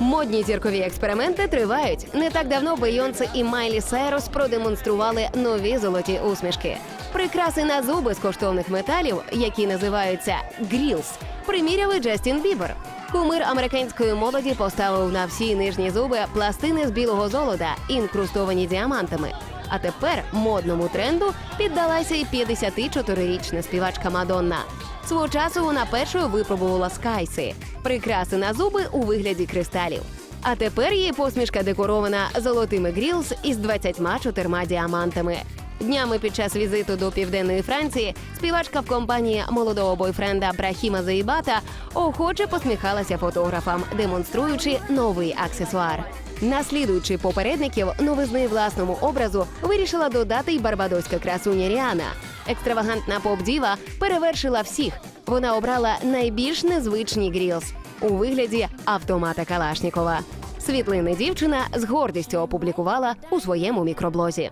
Модні зіркові експерименти тривають. Не так давно Бейонсе і Майлі Сайрус продемонстрували нові золоті усмішки. Прикраси на зуби з коштовних металів, які називаються грілс, приміряли Джастін Бібер. Кумир американської молоді поставив на всі нижні зуби пластини з білого золота, інкрустовані діамантами. А тепер модному тренду піддалася і 54-річна співачка Мадонна. Свого часу вона першою випробувала скайси прикраси на зуби у вигляді кристалів. А тепер її посмішка декорована золотими грілз із 24 діамантами. Днями під час візиту до південної Франції співачка в компанії молодого бойфренда Брахіма Заїбата охоче посміхалася фотографам, демонструючи новий аксесуар. Наслідуючи попередників новизни власному образу, вирішила додати й барбадоська красуня Ріана. Екстравагантна поп-діва перевершила всіх. Вона обрала найбільш незвичні грілс у вигляді автомата Калашнікова. Світлини дівчина з гордістю опублікувала у своєму мікроблозі.